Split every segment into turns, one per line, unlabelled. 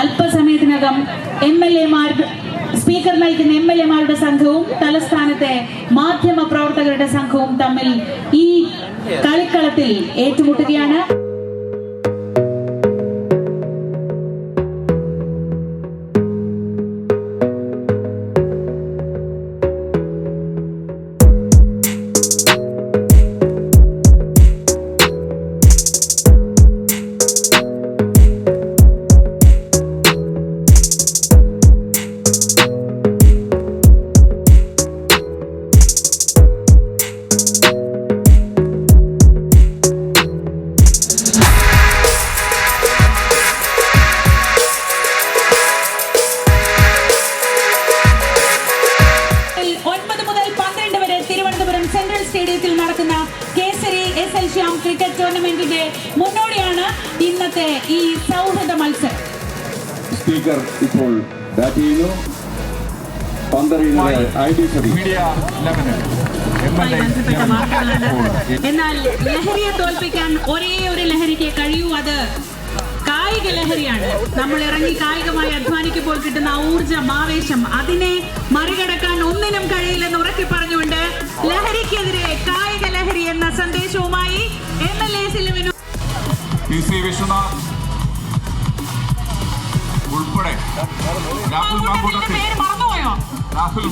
അല്പസമയത്തിനകം M L എമാർ speaker നയിക്കുന്ന എം എൽ എമാരുടെ സംഘവും തലസ്ഥാനത്തെ മാധ്യമ പ്രവർത്തകരുടെ സംഘവും തമ്മിൽ ഈ കളിക്കളത്തിൽ ഏറ്റുമുട്ടുകയാണ്.
സ്പീക്കർ ഇപ്പോൾ ബാറ്റ് ചെയ്യുന്നു പന്തറിയുന്നത് ഐ ഡി
വാർത്തകളാണ് എന്നാൽ ലഹരിയെ തോൽപ്പിക്കാൻ ഒരേ ഒരു ലഹരിക്ക് കഴിയൂ. അത് കായിക ലഹരിയാണ്. നമ്മൾ ഇറങ്ങി കായികമായി അധ്വാനിക്കുമ്പോൾ കിട്ടുന്ന ഊർജം ആവേശം അതിനെ മറികടക്കാൻ ഒന്നിനും കഴിയില്ലെന്ന് ഉറക്കി പറഞ്ഞുകൊണ്ട് ലഹരിക്കെതിരെ കായിക ലഹരി എന്ന സന്ദേശവുമായി എം എൽ എ സിലുവിനു
വിശ്വനാഥ് ഉൾപ്പെടെ രാഹുൽ മാങ്കൂട്ടത്തിൽ രാഹുൽ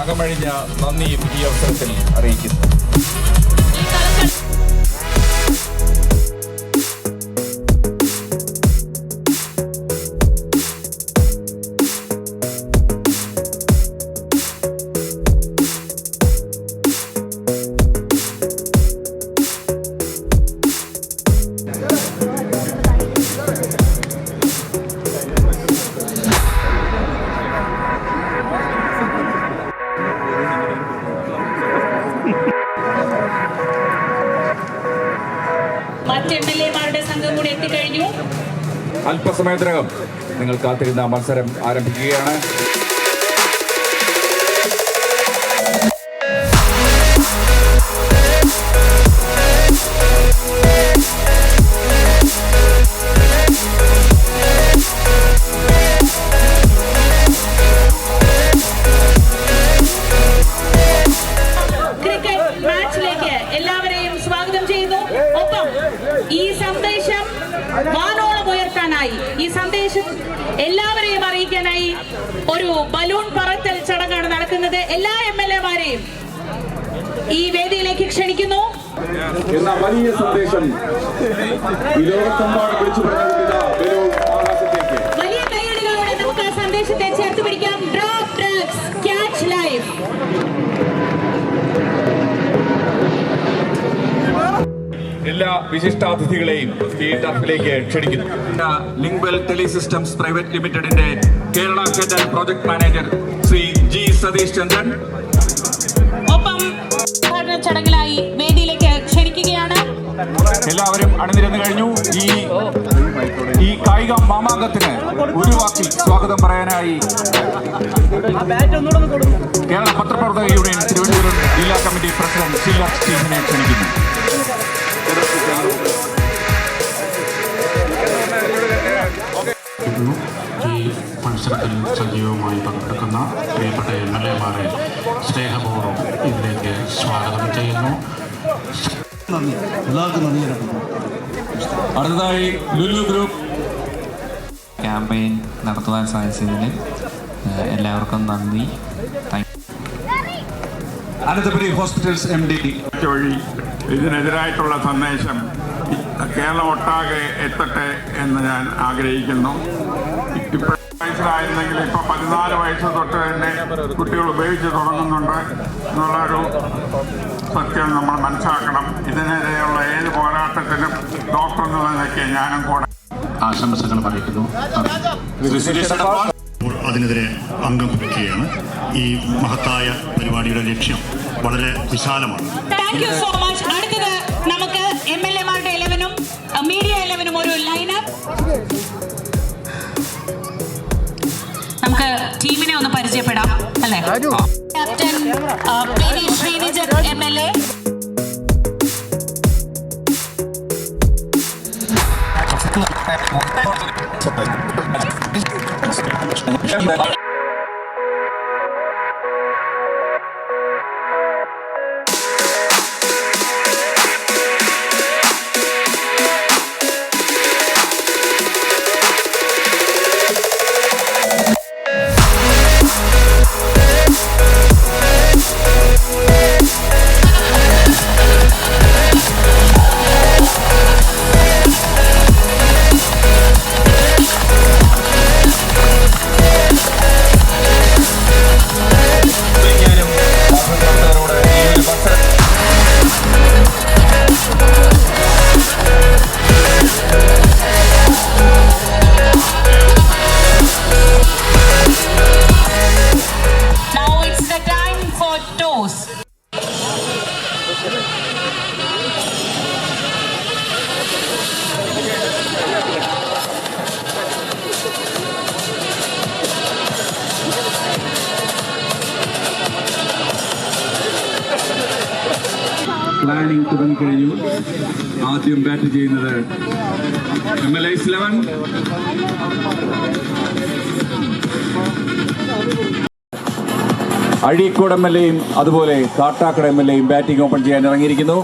അകമഴിഞ്ഞ നന്ദിയും ഈ അവസരത്തിൽ അറിയിക്കുന്നു. അല്പസമയത്തിനകം നിങ്ങൾ കാത്തിരുന്ന മത്സരം ആരംഭിക്കുകയാണ്.
ബലൂൺ പറത്തൽ ചടങ്ങാണ് നടക്കുന്നത്. എല്ലാ എം എൽ എമാരെയും ഈ വേദിയിലേക്ക് ക്ഷണിക്കുന്നു.
എന്ന വലിയ സന്ദേശം ഈ ലോകത്തെമ്പാടും
എല്ലാ വിശിഷ്ടാതിഥികളെയും ഈ ടർഫിലേക്ക് ക്ഷണിക്കുന്നു. Link bell tele systems private ലിമിറ്റഡിന്റെ Kerala federal project manager Shri G Satheesh Chandran.
ഒപ്പം ചടങ്ങിലായി വേദിയിലേക്ക് ക്ഷണിക്കുകയാണ്.
എല്ലാവരും അണിനിരന്നു കഴിഞ്ഞു. ഈ ഈ കായിക മാമാങ്കത്തിന് ഒരു വാക്കിൽ സ്വാഗതം പറയാനായി കേരള പത്രപ്രവർത്തക യൂണിയൻ തിരുവനന്തപുരം ജില്ലാ കമ്മിറ്റി പ്രസിഡന്റ് സ്റ്റീഫനെ ക്ഷണിക്കുന്നു.
മത്സരത്തിൽ സജീവമായി പങ്കെടുക്കുന്ന പ്രിയപ്പെട്ട എം എൽ എമാരെ സ്നേഹപൂർവം ഇതിലേക്ക് സ്വാഗതം ചെയ്യുന്നു.
നന്ദി. എല്ലാവർക്കും നന്ദി
അടുത്തതായി ലുലു ഗ്രൂപ്പ്.
ക്യാമ്പയിൻ നടത്തുവാൻ സാധിച്ചതിന് എല്ലാവർക്കും നന്ദി.
Ananthapuri hospitals M D.
വഴി ഇതിനെതിരായിട്ടുള്ള സന്ദേശം കേരളം ഒട്ടാകെ എത്തട്ടെ എന്ന് ഞാൻ ആഗ്രഹിക്കുന്നു. ഇപ്പോൾ വയസ്സിലായിരുന്നെങ്കിൽ ഇപ്പൊ പതിനാല് വയസ്സ് തൊട്ട് തന്നെ കുട്ടികൾ ഉപയോഗിച്ച് തുടങ്ങുന്നുണ്ട് എന്നുള്ളൊരു സത്യം നമ്മൾ മനസ്സിലാക്കണം. ഇതിനെതിരെയുള്ള ഏത് പോരാട്ടത്തിനും ഡോക്ടർ എന്നുള്ള നിലയ്ക്ക് ഞാനും കൂടെ
ആശംസകൾ അറിയിക്കുന്നു
അപ്പോൾ അതിനെതിരെ അംഗം കുറിക്കുകയാണ്. ഈ മഹത്തായ പരിപാടിയുടെ ലക്ഷ്യം വളരെ വിശാലമാണ്.
താങ്ക് യു സോ മച്ച് അടുത്തത് നമുക്ക് എം എൽ എമാരുടെ ഇലവനും മീഡിയ ഇലവനും ഒരു ലൈനപ്പ് നമുക്ക് ടീമിനെ ഒന്ന് പരിചയപ്പെടാം അല്ലേ? Captain Sreenijan M L A
Thank
വിജ്ഞാനം പ്ലാനിംഗ് തുടങ്ങിക്കഴിഞ്ഞു ആദ്യം ബാറ്റ് ചെയ്യുന്നത് M L As eleven Azhikode M L എയും അതുപോലെ കാട്ടാക്കട എം എൽ എയും ബാറ്റിംഗ് ഓപ്പൺ ചെയ്യാൻ ഇറങ്ങിയിരിക്കുന്നു.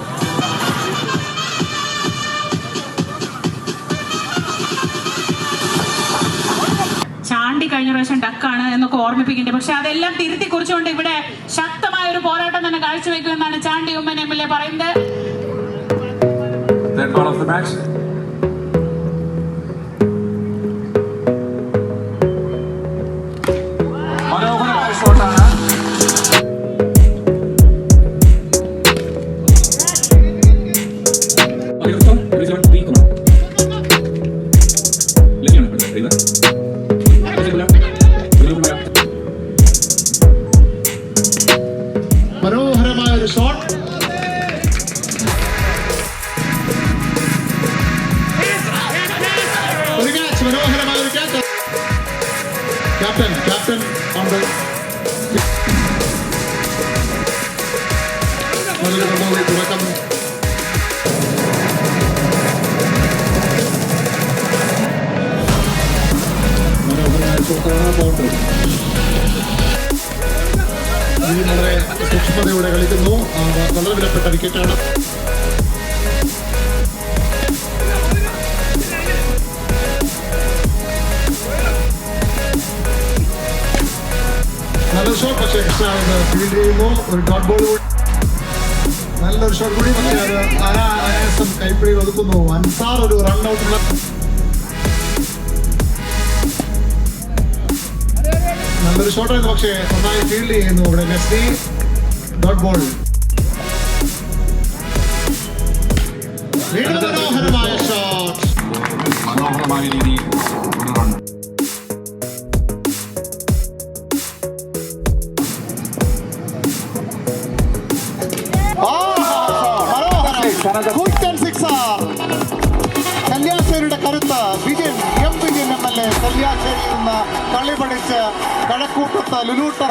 ചാണ്ടി കഴിഞ്ഞ പ്രാവശ്യം ഡക്കാണ് എന്നൊക്കെ ഓർമ്മിപ്പിക്കുന്നുണ്ട്. പക്ഷെ അതെല്ലാം തിരുത്തി കുറിച്ചുകൊണ്ട് ഇവിടെ ശക്തമായ ഒരു പോരാട്ടം തന്നെ കാഴ്ചവെക്കുമെന്നാണ് Chandy Oommen M L A പറയുന്നത്.
ഇനി വളരെ സൂക്ഷ്മതയോടെ കളിക്കുന്നു. വളരെ വിലപ്പെട്ട വിക്കറ്റാണ് ഷോട്ട് പക്ഷേ കൃഷ്ണ ഫീൽഡ് ചെയ്യുമ്പോൾ ഒരു ഡോട്ട് ബോൾ നല്ലൊരു ഷോട്ട് കൂടി പക്ഷേ അത് അനാ- അനായാസം കൈപ്പിടി ഒതുക്കുന്നു. അൻസാർ ഒരു റൺ ഔട്ടുള്ള നല്ലൊരു ഷോട്ടായിരുന്നു പക്ഷേ നന്നായി ഫീൽഡ് ചെയ്യുന്നു ഇവിടെ മെസ്സി. ഡോട്ട് ബോൾ മനോഹരമായ ഷോട്ട്
മനോഹരമായ രീതിയിൽ
കളി പഠിച്ച് കഴക്കൂട്ടത്ത് ലുലൂട്ട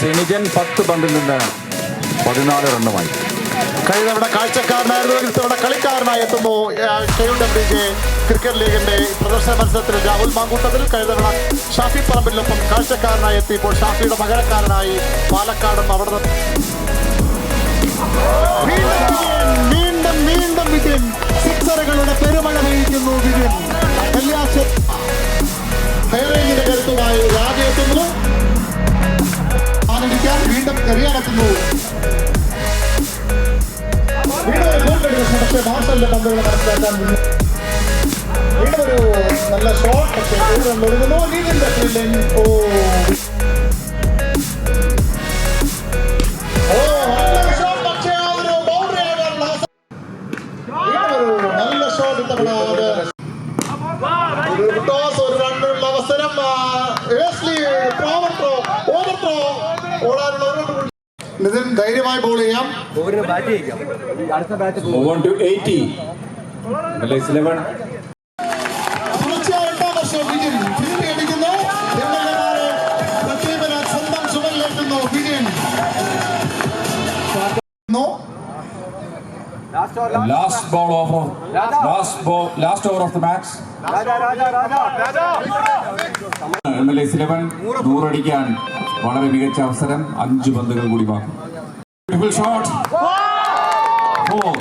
സിനിജൻ പത്ത് പന്തിൽ നിന്ന് പതിനാല് റണ്ണുമായി.
കഴിഞ്ഞ തവണ കാഴ്ചക്കാരനായിരുന്നു. ഇത്തവണ കളിക്കാരനായി എത്തുന്നു. K U W J cricket ലീഗിന്റെ പ്രദർശന മത്സരത്തിൽ രാഹുൽ മാങ്കൂട്ടത്തിൽ കഴിഞ്ഞ തവണ ഷാഫി പറമ്പിലൊപ്പം കാഴ്ചക്കാരനായി എത്തി ഇപ്പോൾ ഷാഫിയുടെ പകരക്കാരനായി പാലക്കാടും അവിടെ വീണ്ടും വീണ്ടും വിജയൻ സിക്സറുകളുടെ പെരുമഴ പെയ്യിക്കുന്നു വിജയൻ ഹൈറേഞ്ചിന്റെ കരുത്തുമായി രാജ എത്തുന്നു. ആനന്ദിക്കാൻ വീണ്ടും എറിയാനെത്തുന്നു വീണ്ടും ഒരു ഗോൾ കടിക്കുന്നു പക്ഷേ മാർഷലിന്റെ പന്തുകൾ മനസ്സിലാക്കാൻ വീണ്ടും ഒരു നല്ല ഷോട്ട് പക്ഷേ ഒഴുകുന്നു. ലീഗിന്റെ ഫീൽഡിംഗ് ഓ. ധൈര്യമായി ബോൾ ചെയ്യാം.
ബാറ്റ് അടുത്ത bat last ball last
ball last over of the match M L
S eleven നൂറടിക്കാൻ വളരെ മികച്ച അവസരം. അഞ്ച് പന്തുകൾ കൂടി വാങ്ങും Beautiful shot. Four.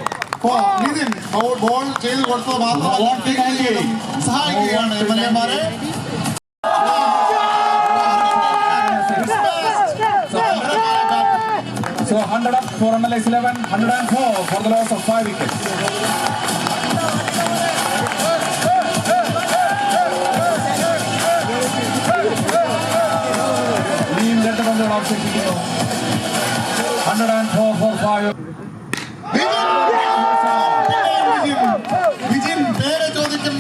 Four. Nitin, out ball, change what's the ball? What thing I did? സഹായിക്കുകയാണ് എം എൽ എമാരെ
So 100 up for MLS 11, 104 for the loss of 5 wickets. Team led the bundle of 60.
Vijayan പേരെ ചോദിക്കും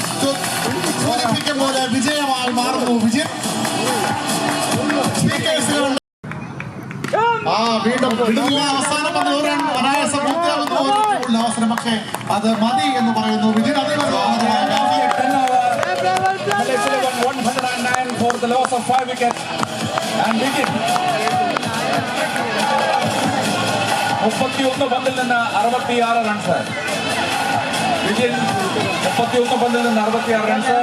സൂചിപ്പിക്കുമ്പോൾ വിജയമായി മാറുന്നു. വിജയൻ ആ വീണ്ടും അവസാനം അത് ഒരു അനായാസം പക്ഷേ അത് മതി എന്ന് പറയുന്നു. വിജയൻ
അതീവ One hundred and nine for the loss of five wickets, and മുപ്പത്തിയൊന്ന് പന്തിൽ നിന്ന് അറുപത്തിയാറ് റൺസ് വിജയൻ മുപ്പത്തിയൊന്ന് പന്തിൽ നിന്ന് അറുപത്തിയാറ് റൺസ്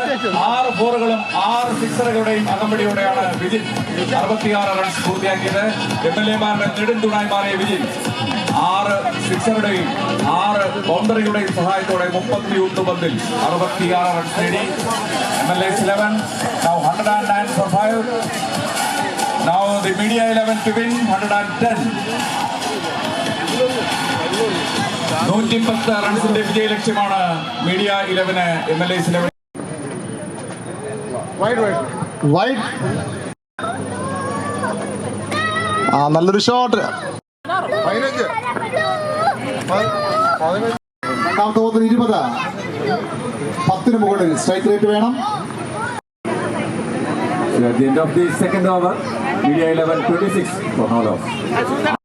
ആറ് ഫോറുകളും ആറ് സിക്സറുകളുടെയും അകമ്പടിയോടെയാണ് വിജിൻ അറുപത്തിയാറ് റൺസ് പൂർത്തിയാക്കിയത്. എം എൽ എമാരുടെ നെടുംതുണായി മാറിയ വിജിൻ ആറ് സിക്സറുടെയും ആറ് ബൗണ്ടറിയുടെയും സഹായത്തോടെ മുപ്പത്തിയൊന്ന് പന്തിൽ അറുപത്തിയാറ് റൺസ് നേടി. M L S eleven now hundred and nine four five Now the media 11 to win 110. നൂറ്റി പത്ത് റൺസിന്റെ വിജയ ലക്ഷ്യമാണ് മീഡിയ ഇലവന് എം എൽ എസ്
വൈഡ് ആ നല്ലൊരു ഷോട്ട് ഓവർ ഇരുപത്. പത്തിന് മുകളിൽ സ്ട്രൈക്ക് റേറ്റ് വേണം.
So the the end of the second over, Media 11 26 for no loss.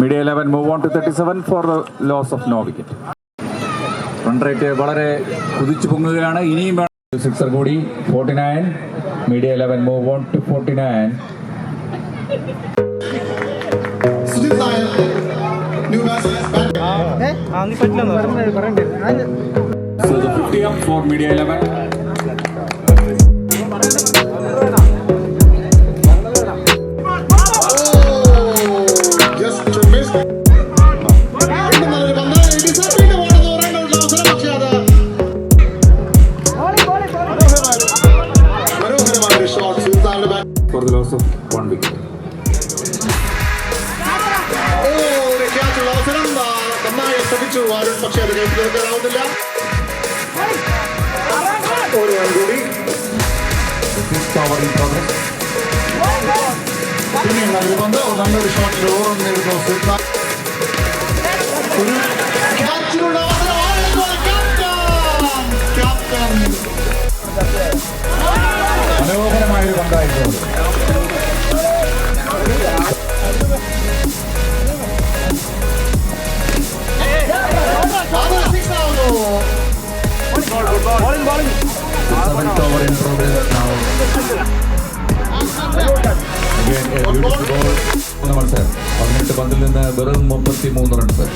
Media 11 move on to 37 for the loss of no wicket. Run rate വളരെ കുതിച്ചു പൊങ്ങുകയാണ്. ഇനിയും വേണം സിക്സർ കൂടി. Forty nine media eleven move on to forty nine four media eleven
ഓ ഒരു ക്യാച്ചുള്ള അവസരം നന്നായി ശ്രമിച്ചു അരുൺ പക്ഷേ അത് കേട്ട് തീർക്കാനാവുന്നില്ല ഒരു റൺ കൂടി
progress.
പിന്നെയും നല്ലൊരു ഷോട്ടിൽ ഓവർ നേടുന്നു ഒരു ക്യാച്ചിനുള്ള
മനോഹരമായ ഒരു
പങ്കായിരുന്നു
Seventh over in progress now. Again, a beautiful ball. മൂന്ന് മത്സരം പതിനെട്ട് പന്തിൽ നിന്ന് വെറും മുപ്പത്തി മൂന്ന് റൺസ്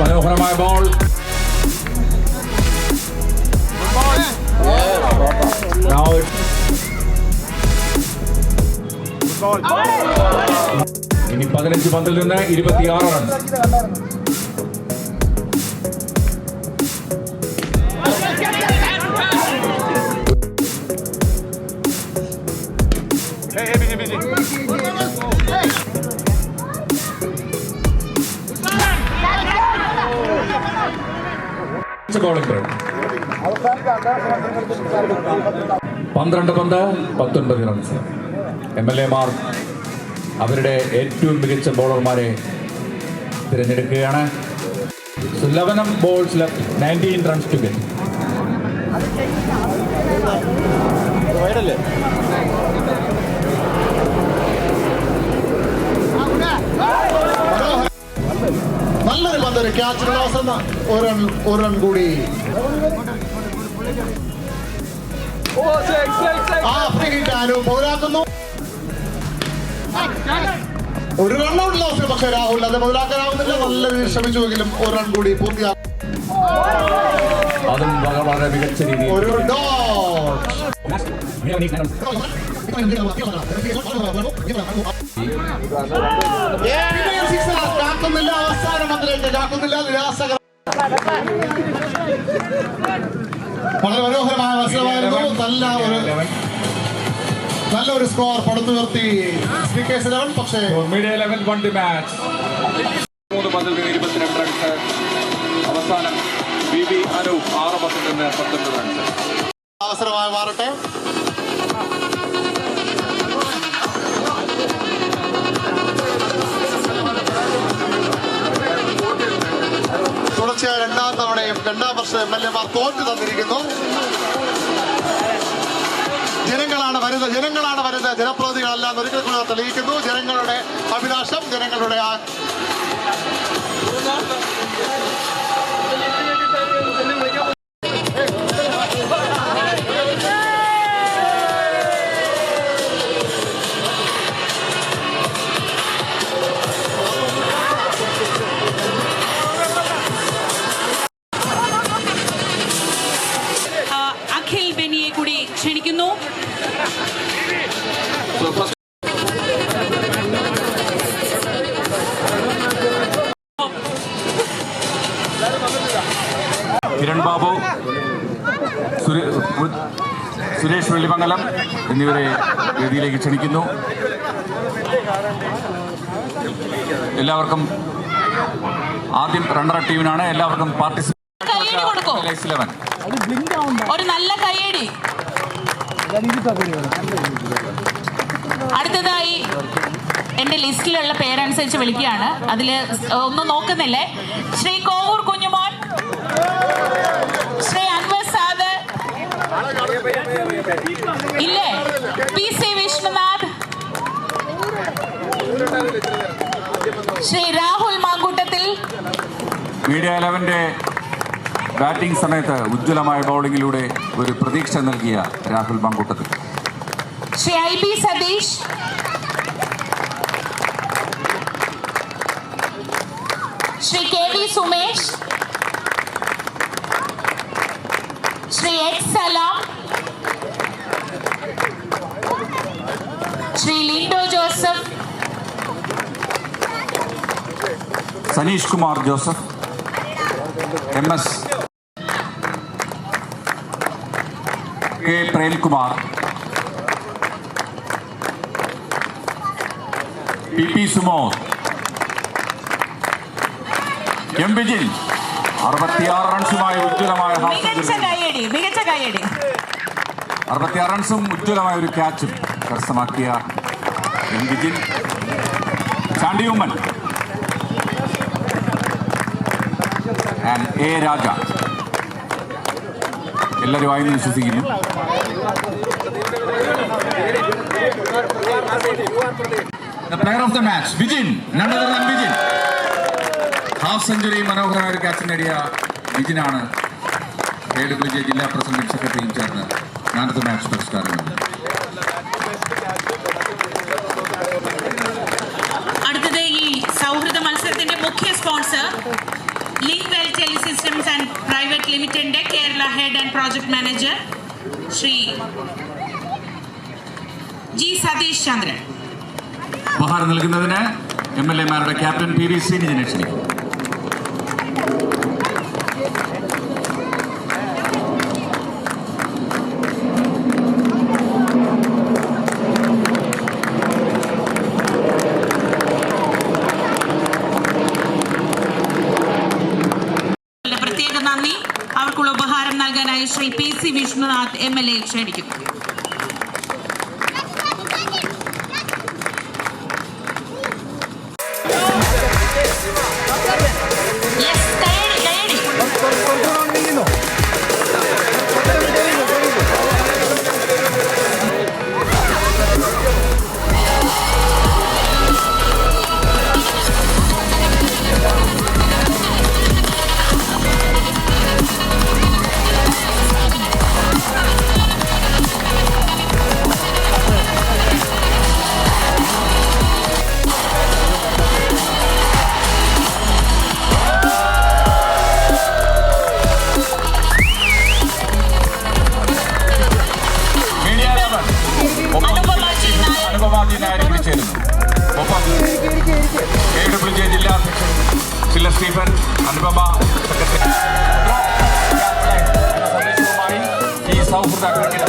മനോഹരമായ ബോൾ ഇനി പതിനഞ്ച് പന്തിൽ നിന്ന് ഇരുപത്തിയാറ് റൺസ് ബോളിംഗ് റൺ പന്ത്രണ്ട് പന്ത് പത്തൊൻപത് റൺസ് എം എൽ എമാർ അവരുടെ ഏറ്റവും മികച്ച ബോളർമാരെ തിരഞ്ഞെടുക്കുകയാണ്. ലെവനം balls left nineteen runs to get
നല്ലൊരു പന്തൊരു ഒരു ക്യാച്ചിനുള്ള അവസരം ഒരു റൺ ഒരു റൺ കൂടി. ഒരു റണ്ണൗട്ടുള്ള അവസരം പക്ഷെ രാഹുൽ അത് മുതലാക്കാനാവുന്നില്ല. നല്ല രീതിയിൽ ശ്രമിച്ചുവെങ്കിലും ഒരു റൺ കൂടി പൂർത്തിയാക്കും
അതും വളരെ മികച്ച രീതിയിൽ.
ഒരു ഡോട്ട് കാക്കുന്നില്ല അവസാന പന്തിലേക്ക് കാക്കുന്നില്ല നിരാശകര വളരെ മനോഹരമായ മത്സരമായിരുന്നു. നല്ല ഒരു നല്ലൊരു സ്കോർ പടുത്തുയർത്തി സ്പീക്കേഴ്സ് ഇലവൻ പക്ഷേ
വൺ ദി മാച്ച് മൂന്ന് പന്തിൽ നിന്ന് ഇരുപത്തിരണ്ട് റൺസ് അവസാനം ബി ബി അനൂപ് ആറ് പത്തിൽ നിന്ന് പത്തൊൻപത് റൺസ്
അവസരമായി മാറട്ടെ. തുടർച്ചയായ രണ്ടാം തവണയും രണ്ടാം വർഷം എം എൽ എമാർ തോറ്റു തന്നിരിക്കുന്നു. ജനങ്ങളാണ് വരുന്നത് ജനങ്ങളാണ് വരുന്നത്. ജനപ്രതിനിധികളല്ല ഒരിക്കൽ കൂടെ തെളിയിക്കുന്നു. ജനങ്ങളുടെ അഭിലാഷം ജനങ്ങളുടെ ആ,
എന്നിവരെ വേദിയിലേക്ക് ക്ഷണിക്കുന്നു. എല്ലാവർക്കും ആദ്യം റണ്ണർ ടീമിനാണ്. എല്ലാവർക്കും
ഒരു നല്ല കൈയടി അടുത്തതായി എന്റെ ലിസ്റ്റിലുള്ള പേരനുസരിച്ച് വിളിക്കുകയാണ്. അതിൽ ഒന്നും നോക്കുന്നില്ലേ? ശ്രീ കോവൂർ ഇല്ലേ? P C Vishnunath Shri Rahul Mankoottathil.
Media ഇലവന്റെ batting സമയത്ത് ഉജ്ജ്വലമായ ബൗളിങ്ങിലൂടെ ഒരു പ്രതീക്ഷ നൽകിയ Rahul Mankoottathil.
Shri I P Satheesh. Shri K V Sumesh. Shri X Salam. Shri Lindo Joseph.
Saneesh Kumar Joseph. M S K Premkumar. P P Sumod. M Vijin അറുപത്തിയാറ് റൺസുമായി ഉജ്ജ്വലമായ
മികച്ച കൈയടി മികച്ച കൈയടി
അറുപത്തിയാറ് റൺസും ഉജ്ജ്വലമായ ഒരു ക്യാച്ചും കരസ്ഥമാക്കിയ M Vijin and A Raja എല്ലാവരും ആയി വിശ്വസിക്കുന്നു. The player of the match Vijin none other than Vijin half century മനോഹരമായ ഒരു വിജിനാണ് ജെ ജില്ലാ പ്രസിഡന്റും സെക്രട്ടറിയും ചേർന്ന് ദ മാച്ച് പുരസ്കാരം നൽകുന്നത്
അടുത്തത് ഈ സൗഹൃദ മത്സരത്തിന്റെ മുഖ്യ sponsor link well tele systems and private ലിമിറ്റഡിന്റെ Kerala head and project manager Shri G Satheesh Chandran.
ഉപഹാരം നൽകുന്നതിന് എം എൽ എമാരുടെ ക്യാപ്റ്റൻ പി വി ശ്രീനിജിനെ ക്ഷണിക്കും
Shri P C Vishnunath M L A ക്ഷണിക്കും Yes,
அந்த பாபா சவுண்ட் தாக்கிட்டு